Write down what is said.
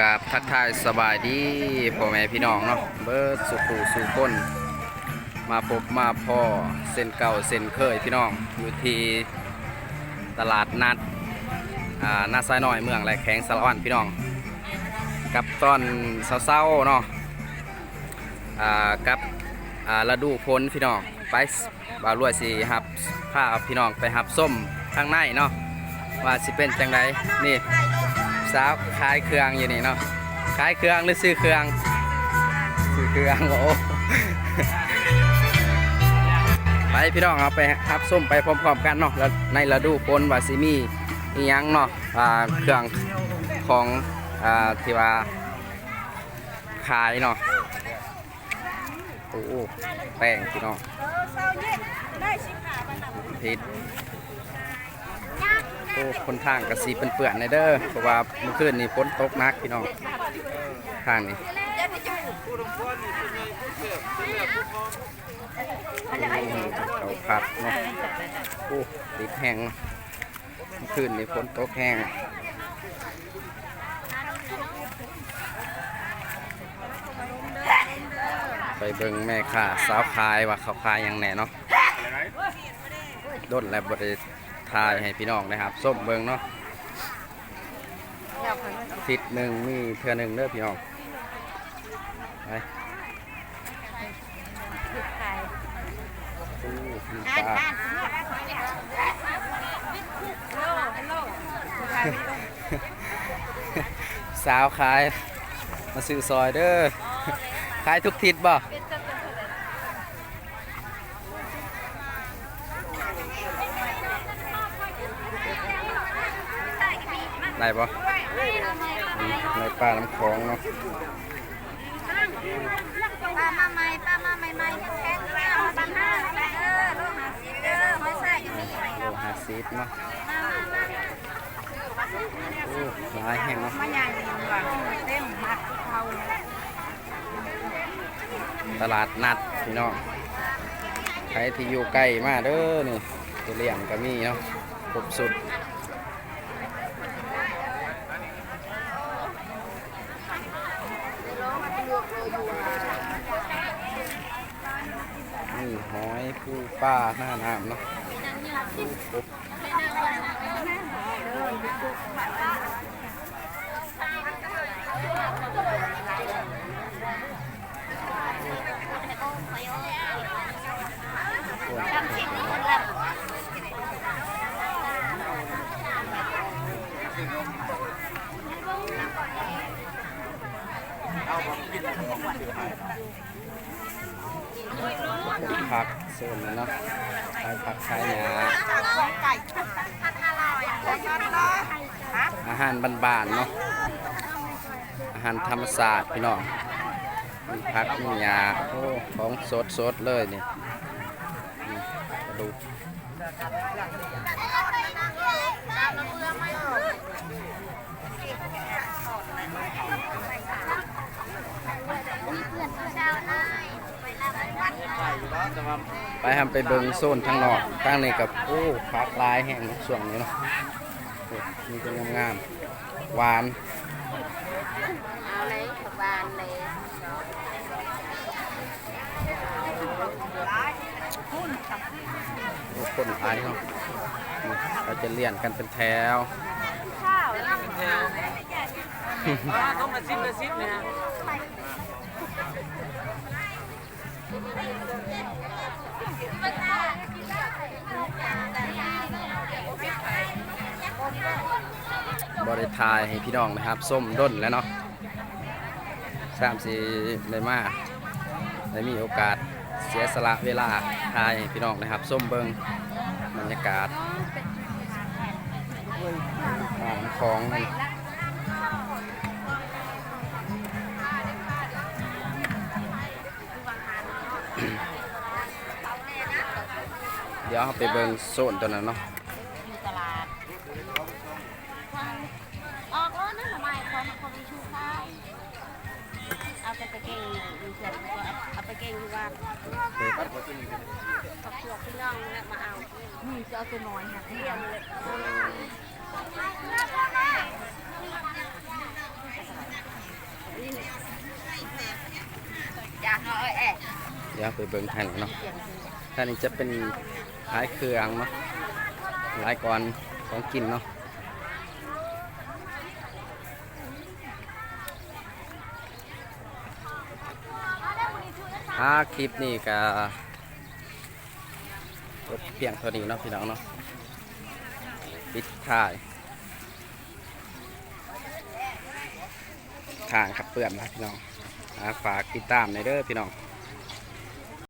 กับทักทายสบายดีพ่อแม่พี่น้องเนาะเบิร์ดสุขูสู่ก้น มาพบมาพ่อเส้นเก่าเส้นเคยพี่น้องอยู่ที่ตลาดนัดอ่านาซายน้อยเมืองแหลกแข็งสารวันพี่น้อง กับตอนเศร้าๆเนาะอ่ากับอ่าฤดูพ้นพี่น้องไปบ่าวรวยสิฮับพาพี่น้องไปฮับส้มข้างในเนาะ ว่าสิเป็นจังไดนี่สาวขายเครื่องอยู่นี่เนาะขายเครื่องหรือซื้อเครื่องซื้อเครื่องโอ้ไปพี่น้องเอาไปฮับส้มไปพร้อมๆกันเนาะแล้วในฤดูฝนว่าสิมีอีหยังเนาะอ่าเครื่องของอ่าที่ว่าขายเนาะโอ้โหแป้งพี่น้องพริษ โอ้คนทางกระสีเป็นเปื่อนๆในเด้อเพราะว่าเมื่อคืนนี้ฝนตกหนักพี่น้องทางนี้เขาพัดเนาะโอ้ติดแห้งเมื่อคืนนี้ฝนตกแห้งไปเบิ่งแม่ค้าสาวขายว่าเขาขายยังแหน่เนาะด้นและบริ ทายให้พี่น้องนะครับส้มเบิงเนาะทิศหนึ่งมีเทือหนึ่งเด้อพี่น้องไปโอ้มีปลาสาวขายมาซื้อซอยเด้อขายทุกทิศบ่ ได้บ่อืมในป่าน้ำคลองเนาะป้ามาใหม่ป้ามาใหม่ใหม่แข็งแรงมาตั้งห้าเด้อลูกหาซิเด้อไม่ใส่อยู่นี่ไหมคโอ้หาซีดเนาะโอ้หลายแห่งเนาะมาใหญ่หลังเต็มมัดเขาตลาดนัดพี่น้องใครที่อยู่ใกล้มาเด้อนี่ตัวเลี้ยงก็มีเนาะครบสุด นี่หอยผู้ป้าหน้าน้ำเนาะปูปุ๊บ ผักโซนนี้เนาะขายผักขายหญ้าไก่พันาร้อยอะอยฮะอาหารบ้านๆเนาะ อาหารธรรมศาสตร์พี่น้องมีผักมีหญ้าโอ้ของสดๆเลยนี่นี่กระดูก เช้าหน่อยไปรับวัด ไปทำไปเบิงโซนทางนอกทางนี้กับโอ้ผักหลายแห่งเนาะส่วนนี้เนาะโอ้มีเป็นงามๆหวานเอาเลยบานเลยโอ้คนหลายเนาะนี่เราจะเลี่ยนกันเป็นแถวข้าวต้องมาซิปมาซิปนะฮะ บริทายให้พี่น้องนะครับ ส้มด้นแล้วเนาะสามสี่ได้มาได้มีโอกาสเสียสละเวลาทายพี่น้องนะครับ ส้มเบิงบรรยากาศอ่านของ เดี๋ยวไปเบิ่งโซนตัวนั้นเนาะอยู่ตลาดออกรถนั่นทำไมคนคนชูค่าเอาไปไปเก่งอยู่ส่วนก็เอาไปเก่งอยู่ว่าตกตัวพี่น้องเนี่ยมาเอานี่จะเอาตัวน้อยค่ะเรียนเลอยากเอาไอ้ เดี๋ยวไปเบิ่งทางนี้เนาะเสียงคือทางนี้จะเป็นขายเครื่องเนาะหลายก่อนของกินเนาะถ้าคลิปนี้ก็จบเพียงเท่านี้เนาะพี่น้องเนาะปิดท้ายทางขับเปื่อนนะพี่น้องฝากติดตามในเด้อพี่น้อง